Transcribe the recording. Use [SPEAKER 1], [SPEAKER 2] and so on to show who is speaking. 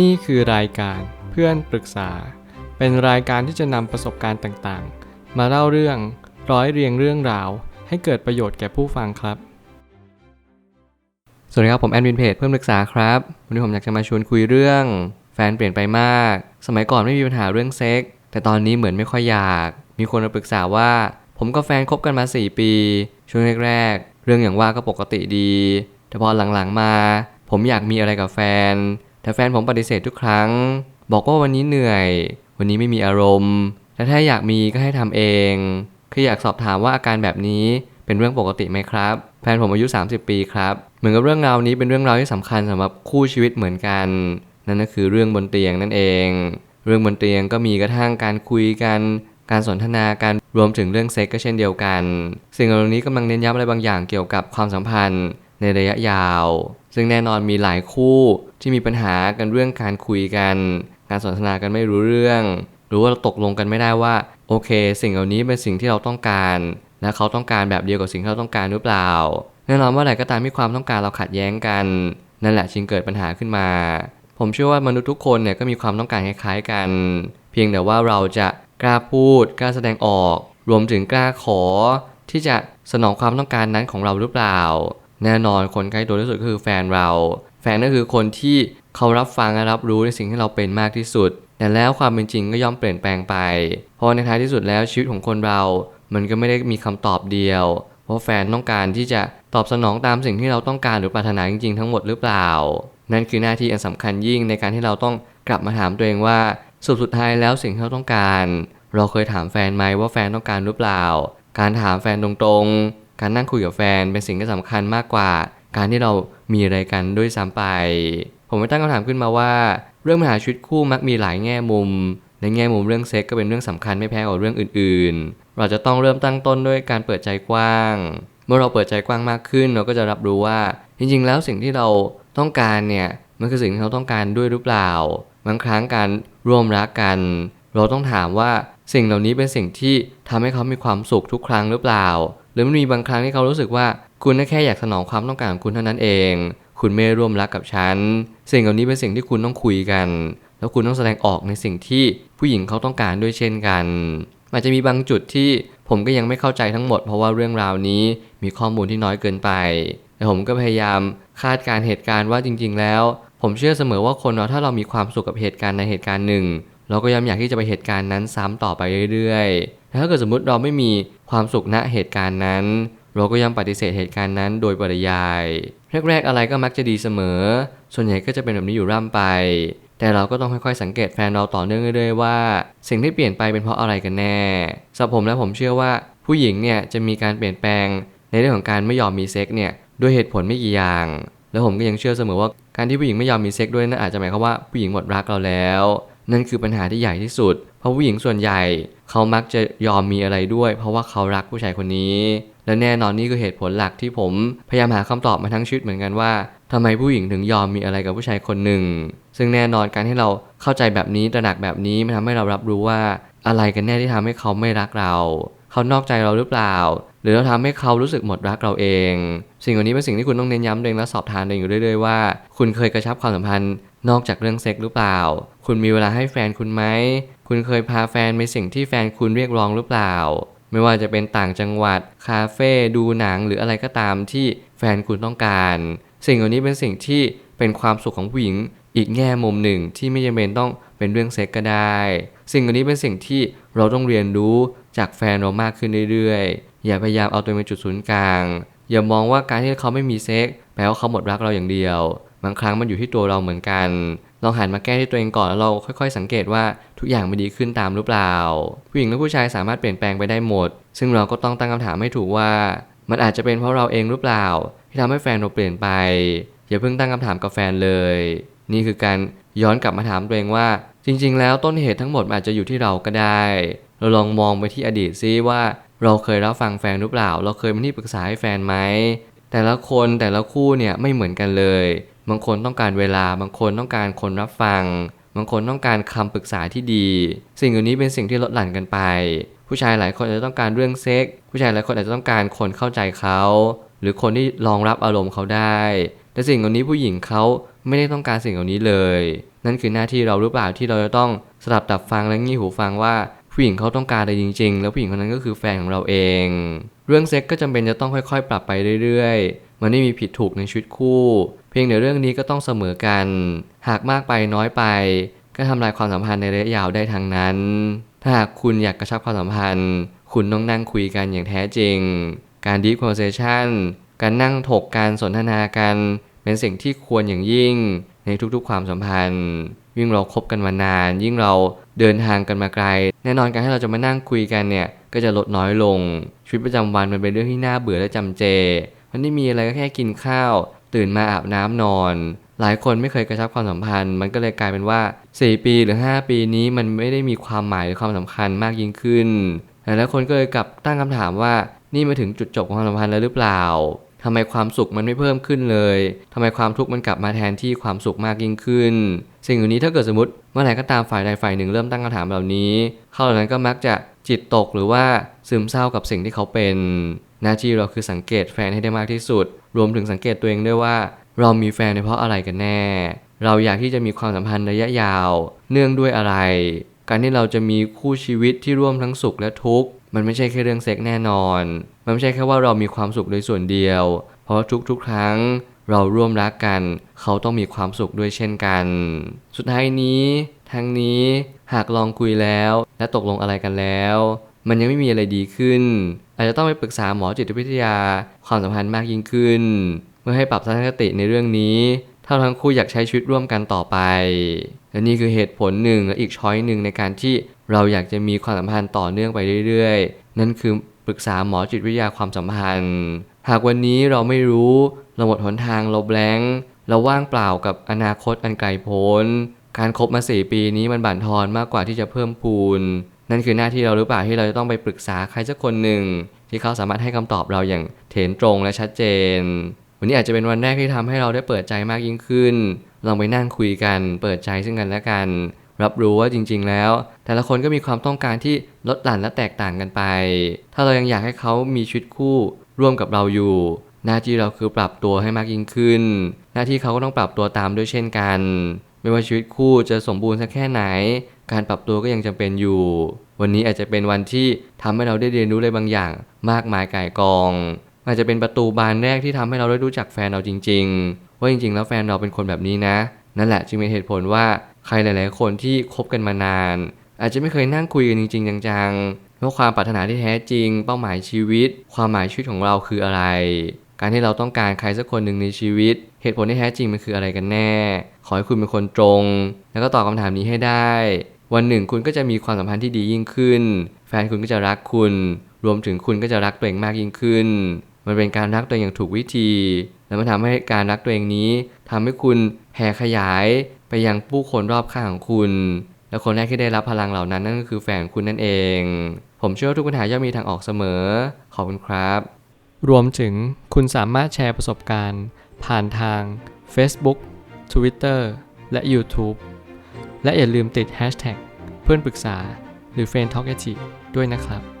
[SPEAKER 1] นี่คือรายการเพื่อนปรึกษา เป็นรายการที่จะนำประสบการณ์ต่างๆ มาเล่าเรื่องร้อยเรียงเรื่องราว ให้เกิดประโยชน์แก่ผู้ฟังครับ สวัสดีครับผมแอดมินเพจเพื่อนปรึกษาครับวันนี้ผมอยากจะมาชวนคุยเรื่อง แฟนเปลี่ยนไปมาก สมัยก่อนไม่มีปัญหาเรื่องเซ็กแต่ตอนนี้เหมือนไม่ค่อยอยาก มีคนมาปรึกษาว่า ผมกับแฟนคบกันมา 4 ปี ช่วงแรกๆเรื่องอย่างว่าก็ปกติดี แต่พอหลังๆมา ผมอยากมีอะไรกับแฟน แต่แฟนผมปฏิเสธทุกครั้ง บอกว่าวันนี้เหนื่อย วันนี้ไม่มีอารมณ์แต่ถ้าอยากมีก็ให้ทำเอง คืออยากสอบถามว่าอาการแบบนี้เป็นเรื่องปกติไหมครับ แฟนผมอายุ 30 ปีครับ เหมือนกับเรื่องราวนี้เป็นเรื่องราวที่สำคัญสำหรับคู่ชีวิตเหมือนกัน นั่นก็คือเรื่องบนเตียงนั่นเอง เรื่องบนเตียงก็มีกระทั่งการคุยกัน การสนทนากันรวมถึงเรื่องเซ็กก็เช่นเดียวกัน สิ่งเหล่านี้กำลังเน้นย้ำอะไรบางอย่างเกี่ยวกับความสัมพันธ์ในระยะยาว ซึ่งแน่นอนมีหลายคู่ที่มีปัญหากันเรื่องการคุยกัน การสนทนากันไม่รู้เรื่อง หรือว่าตกลงกันไม่ได้ว่า โอเค สิ่งเหล่านี้เป็นสิ่งที่เราต้องการ และเขาต้องการแบบเดียวกับสิ่งที่เราต้องการหรือเปล่า แน่นอนว่าอะไรก็ตามที่ความต้องการเราขัดแย้งกัน นั่นแหละจึงเกิดปัญหาขึ้นมา ผมเชื่อว่ามนุษย์ทุกคนเนี่ยก็มีความต้องการคล้ายๆกัน เพียงแต่ว่าเราจะกล้าพูดกล้าแสดงออก รวมถึงกล้าขอที่จะสนองความต้องการนั้นของเราหรือเปล่า แน่นอนคนใกล้ตัวที่สุดก็คือแฟนเรา แฟนก็คือคนที่เขารับฟังและรับรู้ในสิ่งที่เราเป็นมากที่สุด แต่แล้วความเป็นจริงก็ย่อมเปลี่ยนแปลงไป เพราะในท้ายที่สุดแล้วชีวิตของคนเรา มันก็ไม่ได้มีคำตอบเดียว เพราะแฟนต้องการที่จะตอบสนองตามสิ่งที่เราต้องการหรือปรารถนาจริงๆทั้งหมดหรือเปล่า นั่นคือหน้าที่อันสำคัญยิ่งในการที่เราต้องกลับมาถามตัวเองว่าสุดสุดท้ายแล้วสิ่งที่เราต้องการ เราเคยถามแฟนไหมว่าแฟนต้องการหรือเปล่า การถามแฟนตรงๆ การนั่งคุยกับแฟนเป็นสิ่งที่สำคัญมากกว่า การที่เรามีอะไรกันด้วยซ้ำไป ผมไม่ตั้งคำถามขึ้นมาว่า เรื่องปัญหาชีวิตคู่มักมีหลายแง่มุม ในแง่มุมเรื่องเซ็กก็เป็นเรื่องสำคัญไม่แพ้กับเรื่องอื่น ๆ เราจะต้องเริ่มตั้งต้นด้วยการเปิดใจกว้าง เมื่อเราเปิดใจกว้างมากขึ้น เราก็จะรับรู้ว่า จริง ๆ แล้วสิ่งที่เราต้องการเนี่ยมันคือสิ่งที่เขาต้องการด้วยหรือเปล่าบางครั้งการร่วมรักกัน เราต้องถามว่าสิ่งเหล่านี้เป็นสิ่งที่ทำให้เขามีความสุขทุกครั้งหรือเปล่า หรือมันมีบางครั้งที่เขารู้สึกว่าคุณแค่อยากสนองความต้องการของคุณเท่านั้นเอง คุณไม่ร่วมรักกับฉัน สิ่งเหล่านี้เป็นสิ่งที่คุณต้องคุยกัน แล้วคุณต้องแสดงออกในสิ่งที่ผู้หญิงเขาต้องการด้วยเช่นกัน อาจจะมีบางจุดที่ผมก็ยังไม่เข้าใจทั้งหมด เพราะว่าเรื่องราวนี้มีข้อมูลที่น้อยเกินไป แต่ผมก็พยายามคาดการเหตุการณ์ว่าจริง ๆ แล้ว ผมเชื่อเสมอว่าคนเราถ้าเรามีความสุขกับเหตุการณ์ในเหตุการณ์หนึ่ง เราก็ย่อมอยากที่จะไปเหตุการณ์นั้นซ้ำต่อไปเรื่อยๆแต่ถ้าเกิดสมมติเราไม่มีความสุขณเหตุการณ์นั้น เราก็ย่อมปฏิเสธเหตุการณ์นั้นโดยปริยาย แรกๆอะไรก็มักจะดีเสมอ ส่วนใหญ่ก็จะเป็นแบบนี้อยู่ร่ำไป แต่เราก็ต้องค่อยๆสังเกตแฟนเราต่อเนื่องเรื่อยๆว่า สิ่งที่เปลี่ยนไปเป็นเพราะอะไรกันแน่สำหรับผมและผมเชื่อว่าผู้หญิงเนี่ยจะมีการเปลี่ยนแปลง ในเรื่องของการไม่ยอมมีเซ็กเนี่ยด้วยเหตุผลไม่กี่อย่าง แล้วผมก็ยังเชื่อเสมอว่าการที่ผู้หญิงไม่ยอมมีเซ็กด้วยนั่นอาจจะหมายความว่าผู้หญิงหมดรักเราแล้ว นั่นคือปัญหาที่ใหญ่ที่สุด เพราะผู้หญิงส่วนใหญ่ เขามักจะยอมมีอะไรด้วย เพราะว่าเขารักผู้ชายคนนี้ และแน่นอนนี่คือเหตุผลหลักที่ผมพยายามหาคำตอบมาทั้งชีวิตเหมือนกันว่าทำไมผู้หญิงถึงยอมมีอะไรกับผู้ชายคนหนึ่ง ซึ่งแน่นอนการที่เราเข้าใจแบบนี้ตระหนักแบบนี้มันทำให้เรารับรู้ว่าอะไรกันแน่ที่ทำให้เขาไม่รักเรา เขานอกใจเราหรือเปล่า หรือเราทำให้เขารู้สึกหมดรักเราเอง สิ่งเหล่านี้เป็นสิ่งที่คุณต้องเน้นย้ำเองและสอบทานเองอยู่เรื่อยๆว่า คุณเคยกระชับความสัมพันธ์ นอกจากเรื่องเซ็กหรือเปล่า คุณมีเวลาให้แฟนคุณไหม คุณเคยพาแฟนไปสิ่งที่แฟนคุณเรียกร้องหรือเปล่า ไม่ว่าจะเป็นต่างจังหวัด คาเฟ่ ดูหนัง หรืออะไรก็ตามที่แฟนคุณต้องการ สิ่งเหล่านี้เป็นสิ่งที่เป็นความสุขของผู้หญิง อีกแง่มุมหนึ่งที่ไม่จำเป็นต้องเป็นเรื่องเซ็กก็ได้ สิ่งเหล่านี้เป็นสิ่งที่เราต้องเรียนรู้จากแฟนเรามากขึ้นเรื่อยๆ อย่าพยายามเอาตัวเป็นจุดศูนย์กลาง อย่ามองว่าการที่เขาไม่มีเซ็กแปลว่าเขาหมดรักเราอย่างเดียว บางครั้งมันอยู่ที่ตัวเราเหมือนกันลองหันมาแก้ที่ตัวเองก่อนแล้วเราค่อยๆ สังเกตว่าทุกอย่างมันดีขึ้นตามหรือเปล่า ผู้หญิงและผู้ชายสามารถเปลี่ยนแปลงไปได้หมด ซึ่งเราก็ต้องตั้งคำถามให้ถูกว่า มันอาจจะเป็นเพราะเราเองหรือเปล่า ที่ทำให้แฟนเราเปลี่ยนไป อย่าเพิ่งตั้งคำถามกับแฟนเลย นี่คือการย้อนกลับมาถามตัวเองว่า จริง ๆ แล้วต้นเหตุทั้งหมดอาจจะอยู่ที่เราก็ได้ เราลองมองไปที่อดีตซิว่า เราเคยรับฟังแฟนหรือเปล่า เราเคยเป็นที่ปรึกษาให้แฟนไหมแต่ละคนแต่ละคู่เนี่ยไม่เหมือนกันเลย บางคนต้องการเวลา บางคนต้องการคนรับฟัง บางคนต้องการคำปรึกษาที่ดี สิ่งเหล่านี้เป็นสิ่งที่ลดหลั่นกันไป ผู้ชายหลายคนอาจจะต้องการเรื่องเซ็ก ผู้ชายหลายคนอาจจะต้องการคนเข้าใจเขา หรือคนที่รองรับอารมณ์เขาได้ แต่สิ่งเหล่านี้ผู้หญิงเขาไม่ได้ต้องการสิ่งเหล่านี้เลย นั่นคือหน้าที่เราหรือเปล่าที่เราจะต้องสลับตับฟังและงี่หูฟังว่าผู้หญิงเขาต้องการอะไรจริง ๆ แล้วผู้หญิงคนนั้นก็คือแฟนของเราเอง เรื่องเซ็กก็จำเป็นจะต้องค่อยๆ ปรับไปเรื่อยๆ มันไม่มีผิดถูกในชีวิตคู่ พียงแต่เรื่องนี้ก็ต้องเสมอกัน หากมากไปน้อยไป ก็ทำลายความสัมพันธ์ในระยะยาวได้ทั้งนั้น ถ้าหากคุณอยากกระชับความสัมพันธ์ คุณต้องนั่งคุยกันอย่างแท้จริง การ deep conversation การนั่งถกการสนทนากัน เป็นสิ่งที่ควรอย่างยิ่งในทุกๆความสัมพันธ์ ยิ่งเราคบกันมานาน ยิ่งเราเดินทางกันมาไกล แน่นอนการให้เราจะมานั่งคุยกันเนี่ยก็จะลดน้อยลง ชีวิตประจำวันมันเป็นเรื่องที่น่าเบื่อและจำเจ มันไม่มีอะไรก็แค่กินข้าว ตื่นมาอาบน้ำนอน หลายคนไม่เคยกระชับความสัมพันธ์ มันก็เลยกลายเป็นว่า 4 ปีหรือ 5 ปีนี้มันไม่ได้มีความหมายหรือความสำคัญมากยิ่งขึ้นหลายคนก็เลยกลับตั้งคำถามว่านี่มาถึงจุดจบของความสัมพันธ์แล้วหรือเปล่าทำไมความสุขมันไม่เพิ่มขึ้นเลยทำไมความทุกข์มันกลับมาแทนที่ความสุขมากยิ่งขึ้น สิ่งเหล่านี้ถ้าเกิดสมมติเมื่อไหร่ก็ตามฝ่ายใดฝ่ายหนึ่งเริ่มตั้งคำถามเหล่านี้ เขาเหล่านั้นก็มักจะจิตตกหรือว่าซึมเศร้ากับสิ่งที่เขาเป็น หน้าที่เราคือสังเกตแฟนให้ได้มากที่สุด รวมถึงสังเกตตัวเองด้วยว่า เรามีแฟนในเพราะอะไรกันแน่ เราอยากที่จะมีความสัมพันธ์ระยะยาว เนื่องด้วยอะไร การที่เราจะมีคู่ชีวิตที่ร่วมทั้งสุขและทุกข์มันไม่ใช่แค่เรื่องเซ็กแน่นอน มันไม่ใช่แค่ว่าเรามีความสุขโดยส่วนเดียว เพราะว่าทุกๆ ครั้งเราร่วมรักกัน เขาต้องมีความสุขด้วยเช่นกัน สุดท้ายนี้ ทั้งนี้หากลองคุยแล้ว และตกลงอะไรกันแล้ว มันยังไม่มีอะไรดีขึ้น อาจจะต้องไปปรึกษาหมอจิตวิทยาความสัมพันธ์มากยิ่งขึ้น เมื่อให้ปรับทัศนคติในเรื่องนี้ถ้าทั้งคู่อยากใช้ชีวิตร่วมกันต่อไป และนี่คือเหตุผลหนึ่งและอีกช้อยหนึ่งในการที่เราอยากจะมีความสัมพันธ์ต่อเนื่องไปเรื่อยๆ นั่นคือปรึกษาหมอจิตวิทยาความสัมพันธ์ หากวันนี้เราไม่รู้เราหมดหนทางเราแบงเราว่างเปล่ากับอนาคตอันไกลโพ้น การครบมาสี่ปีนี้มันบั่นทอนมากกว่าที่จะเพิ่มพูน นั่นคือหน้าที่เราหรือเปล่าที่เราจะต้องไปปรึกษาใครสักคนหนึ่งที่เขาสามารถให้คำตอบเราอย่างเถนตรงและชัดเจน วันนี้อาจจะเป็นวันแรกที่ทำให้เราได้เปิดใจมากยิ่งขึ้น ลองไปนั่งคุยกัน เปิดใจซึ่งกันและกัน รับรู้ว่าจริง ๆ แล้ว แต่ละคนก็มีความต้องการที่ลดหลั่นและแตกต่างกันไป ถ้าเรายังอยากให้เขามีชีวิตคู่ร่วมกับเราอยู่ หน้าที่เราคือปรับตัวให้มากยิ่งขึ้น หน้าที่เขาก็ต้องปรับตัวตามด้วยเช่นกัน ไม่ว่าชีวิตคู่จะสมบูรณ์สักแค่ไหน การปรับตัวก็ยังจำเป็นอยู่ วันนี้อาจจะเป็นวันที่ทำให้เราได้เรียนรู้อะไรบางอย่าง มากมายก่ายกอง อาจจะเป็นประตูบานแรกที่ทำให้เราได้รู้จักแฟนเราจริง ๆ ว่าจริง ๆ แล้วแฟนเราเป็นคนแบบนี้นะ นั่นแหละจึงเป็นเหตุผลว่าใครหลาย ๆ คนที่คบกันมานาน อาจจะไม่เคยนั่งคุยกันจริง ๆ จังๆว่าความปรารถนาที่แท้จริง เป้าหมายชีวิต ความหมายชีวิตของเราคืออะไร การที่เราต้องการใครสักคนหนึ่งในชีวิต เหตุผลที่แท้จริงมันคืออะไรกันแน่ ขอให้คุณเป็นคนตรง แล้วก็ตอบคำถามนี้ให้ได้ วันหนึ่งคุณก็จะมีความสัมพันธ์ที่ดียิ่งขึ้น แฟนคุณก็จะรักคุณ รวมถึงคุณก็จะรักตัวเองมากยิ่งขึ้น มันเป็นการรักตัวเองอย่างถูกวิธี และมันทำให้การรักตัวเองนี้ทำให้คุณแผ่ขยายไปยังผู้คนรอบข้างของคุณ และคนแรกที่ได้รับพลังเหล่านั้นนั่นก็คือแฟนคุณนั่นเอง ผมเชื่อว่าทุกปัญหาย่อมมีทางออกเสมอ ขอบคุณครับ
[SPEAKER 2] รวมถึงคุณสามารถแชร์ประสบการณ์ ผ่านทาง Facebook Twitter และ YouTube และอย่าลืมติด Hashtag เพื่อนปรึกษาหรือ f r ร e n d t a l k ด้วยนะครับ